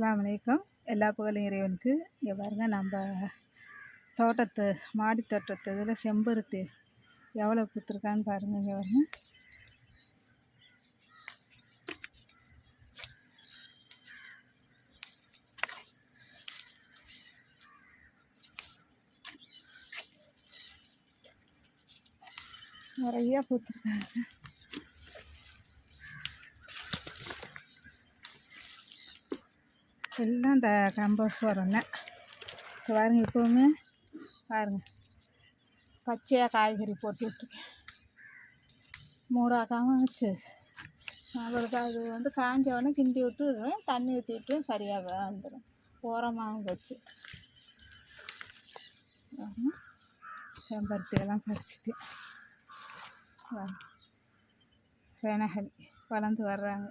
அஸ்ஸலாமு எல்லா புகழும் இறைவனுக்கு. இங்கே பாருங்கள் நம்ம தோட்டத்து மாடி தோட்டத்து இதில் செம்பருத்தி எவ்வளோ பூத்துருக்கான்னு பாருங்க இங்கே பாருங்கள் நிறையா பூத்துருக்காங்க. எல்லாம் இந்த கம்போஸ் உரம் தான். இப்போ பாருங்க இப்போவுமே பாருங்கள் பச்சையாக காய்கறி போட்டு விட்ருக்கேன் மூடாக்காமல் வச்சு. அவளுக்கு அது வந்து காஞ்ச உடனே கிண்டி விட்டுருவேன் தண்ணி ஊற்றி விட்டுருவேன் சரியாக வந்துடும் ஓரமாகவும் போச்சு. பாருங்க, செம்பருத்தியெல்லாம் பறிச்சுட்டு. ரெனகலி வளர்ந்து வர்றாங்க.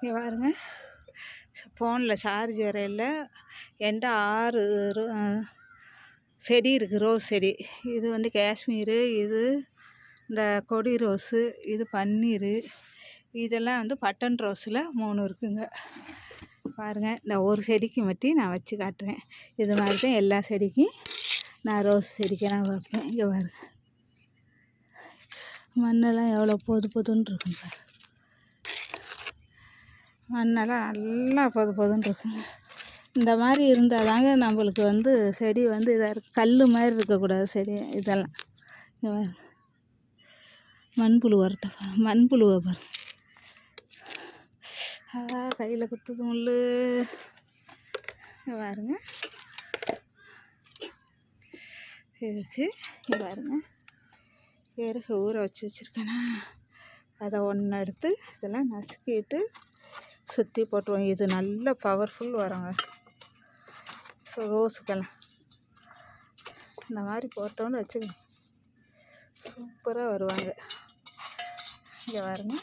இங்கே பாருங்க. ஃபோனில் சார்ஜ் வரையில் என்கிட்ட ஆறு ரோ- செடி இருக்குது ரோஸ் செடி. இது வந்து காஷ்மீரு இது இந்த கொடி ரோஸு இது பன்னீர். இதெல்லாம் வந்து பட்டன் ரோஸில் மூணு இருக்குங்க. பாருங்கள் இந்த ஒரு செடிக்கு மட்டும் நான் வச்சு காட்டுறேன். இது மாதிரி தான் எல்லா செடிக்கும் நான் ரோஸ் செடிக்கு நான் வைப்பேன். இங்கே பாருங்க. மண்ணெல்லாம் எவ்வளோ பொது பொதுன்னு இருக்கும் பாருங்கள் மண்ணெல்லாம் நல்லா பொது பொதுன்னு இருக்குங்க இந்த மாதிரி இருந்தால் தாங்க நம்மளுக்கு வந்து செடி வந்து இதாக இருக்கு. கல் மாதிரி இருக்கக்கூடாது செடி இதெல்லாம். மண்புழு உரத்தை மண்புழுவை பாரு. கையில் குத்துது முள்ளு. பாருங்க. இதுக்கு பாருங்க. எருக ஊற வச்சு வச்சுருக்கேனா அதை ஒன்று எடுத்து இதெல்லாம் நசுக்கிட்டு சுற்றி போட்டுருவோம் இது நல்ல பவர்ஃபுல் வரங்க ஸோ ரோஸுக்கெல்லாம் இந்த மாதிரி போட்டோன்னு வச்சுக்கோங்க. சூப்பராக வருவாங்க. இங்கே பாருங்க.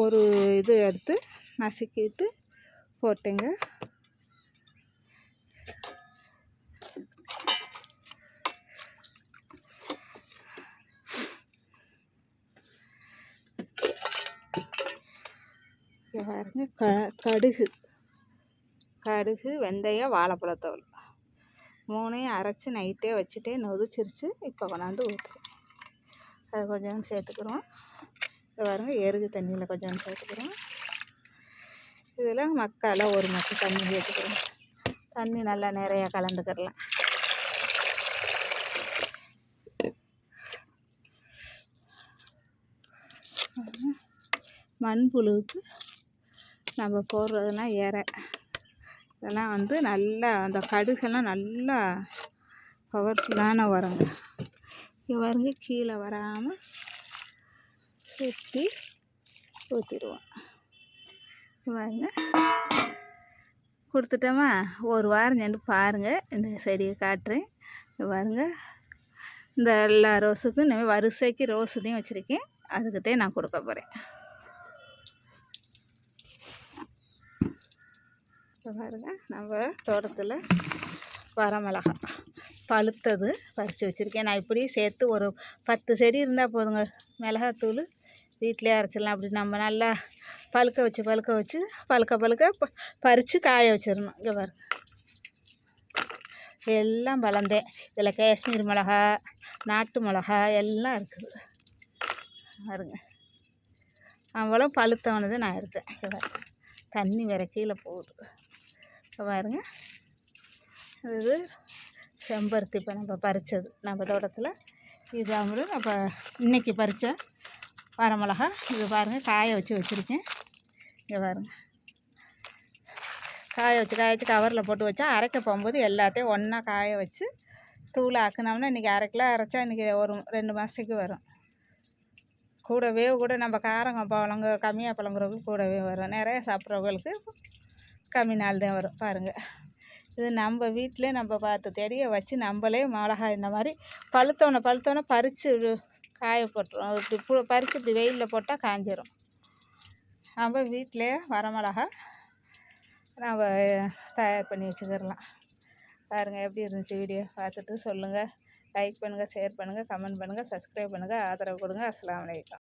ஒரு இது எடுத்து நசுக்கிட்டு போட்டேங்க. பாருங்க க கடுகு. கடுகு வெந்தயம் வாழைப்பழத்தோல். மூணையும் அரைச்சி நைட்டே வச்சுட்டே நொதிச்சிருச்சு. இப்போ கொண்டாந்து ஊற்றுறோம் அதை கொஞ்சம் சேர்த்துக்கிறோம். இதை பாருங்க எருகு தண்ணியில் கொஞ்சம் சேர்த்துக்கிறோம். இதில் மக்கால ஒரு மக்கு தண்ணி சேர்த்துக்கிறோம். தண்ணி நல்லா நிறையா கலந்துக்கிறலாம். மண்புழுவுக்கு நம்ம போடுறதுனா இறை இதெல்லாம் வந்து நல்லா அந்த கடுகெல்லாம் நல்லா பவர்ஃபுல்லான உரங்க. இங்கே கீழே வராமல் சுற்றி ஊற்றிடுவோம் பாருங்க. கொடுத்துட்டோமா? ஒரு வாரம் சென்று பாருங்கள் இந்த செடியை காட்டுறேன். பாருங்க. இந்த எல்லா ரோஸுக்கும் இந்த மாதிரி வரிசைக்கு ரோஸுதையும் தான் வச்சுருக்கேன். அதுக்கிட்டே நான் கொடுக்க போகிறேன் இப்போ பாருங்க நம்ம தோட்டத்தில் வரமிளகா பழுத்தது பறித்து வச்சுருக்கேன். நான் இப்படி சேர்த்து ஒரு பத்து செடி இருந்தால் போதுங்க. மிளகாத்தூள் வீட்டிலே அரைச்சிடலாம். அப்படி நம்ம நல்லா பழுக்க வச்சு பழுக்க வச்சு பழுக்க பழுக்க பறித்து காய வச்சிடணும். இங்கே பாருங்க. எல்லாம் பழந்தேன் இதில் காஷ்மீர் மிளகா நாட்டு மிளகா எல்லாம் இருக்குது. பாருங்க. அவ்வளோ பழுத்தவனது நான் எடுத்தேன். பாருங்க. தண்ணி வேற கீழே போகுது. பாருங்க. இது செம்பருத்தி இப்போ நம்ம பறித்தது நம்ம தோட்டத்தில் இது அவங்களும் நம்ம இன்றைக்கி பறித்த வரமிளகா. இது பாருங்கள் காய வச்சு வச்சுருக்கேன். இங்கே பாருங்கள் காய வச்சு காய வச்சு கவரில் போட்டு வச்சா அரைக்க போகும்போது எல்லாத்தையும் ஒன்றா காய வச்சு தூள் ஆக்குனோம்னா இன்றைக்கி அரை கிலோ அரைச்சா இன்றைக்கி ஒரு ரெண்டு மாதத்துக்கு வரும். கூடவே கூட நம்ம காரங்க பழங்க கம்மியாக பழங்குறவங்களுக்கு கூடவே வரும். நிறைய சாப்பிட்றவங்களுக்கு கம்மி நாள் தான் வரும் பாருங்கள் இது நம்ம வீட்டிலே நம்ம பார்த்து செடியை வச்சு நம்மளே மிளகாய் இந்த மாதிரி பழுத்தோன்னே பழுத்தோன்னே பறித்து காய போட்டுரும். இப்படி பு பறித்து இப்படி வெயிலில் போட்டால் காஞ்சிரும். நம்ம வீட்டிலே வரமிளகா நம்ம தயார் பண்ணி வச்சுக்கிடலாம். பாருங்கள் எப்படி இருந்துச்சு வீடியோ? பார்த்துட்டு சொல்லுங்கள் லைக் பண்ணுங்கள் ஷேர் பண்ணுங்கள் கமெண்ட் பண்ணுங்கள் சப்ஸ்கிரைப் பண்ணுங்கள் ஆதரவு கொடுங்க. அஸ்லாம் வலைக்கம்